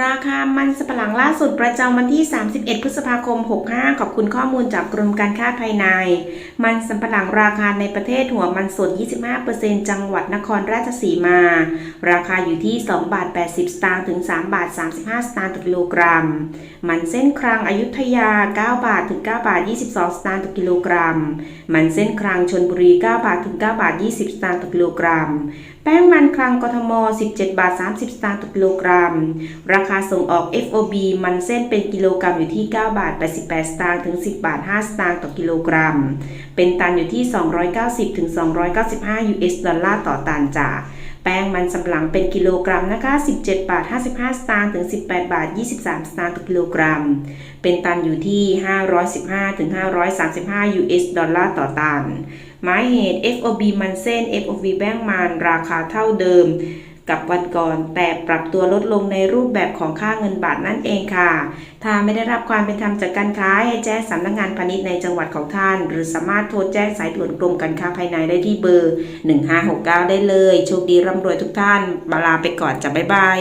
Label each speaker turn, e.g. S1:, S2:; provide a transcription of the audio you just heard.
S1: ราคามันสำปะหลังล่าสุดประจำวันที่ 31 พฤษภาคม 65 ขอบคุณข้อมูลจากกรมการค้าภายใน มันสำปะหลังราคาในประเทศหัวมันสด 25%จังหวัดนครราชสีมา ราคาอยู่ที่ 2 บาท 80 สตางค์ถึง 3 บาท 35 สตางค์ต่อกิโลกรัม มันเส้นครางอยุธยา 9 บาทถึง 9 บาท 22 สตางค์ต่อกิโลกรัม มันเส้นครางชนบุรี 9 บาทถึง 9 บาท 20 สตางค์ต่อกิโลกรัม แป้งมันคลังกทม 17 บาท 30 สตางค์ต่อกิโลกรัมราราคาส่งออก FOB มันเส้นเป็นกิโลกรัมอยู่ที่ 9 บาท 88 สตางค์ถึง 10 บาท 5 สตางค์ต่อกิโลกรัม เป็นตันอยู่ที่ 290ถึง295 US ดอลลาร์ต่อตันจ้ะแป้งมันสำปะหลังเป็นกิโลกรัมนะคะ 17 บาท 55 สตางค์ถึง 18 บาท 23 สตางค์ต่อกิโลกรัม เป็นตันอยู่ที่ 515ถึง535 US ดอลลาร์ต่อตัน หมายเหตุ FOB มันเส้น FOB แป้งมันราคาเท่าเดิม กับวันก่อน แต่ปรับตัวลดลงในรูปแบบของค่าเงินบาทนั่นเองค่ะ ถ้าไม่ได้รับความเป็นธรรมจากการค้าให้แจ้งสำนักงานพาณิชย์ในจังหวัดของท่าน หรือสามารถโทรแจ้งสายด่วนกรมการค้าภายในได้ที่เบอร์ 1569 ได้เลย โชคดีร่ำรวยทุกท่านบาลาไปก่อนจะบ๊ายบาย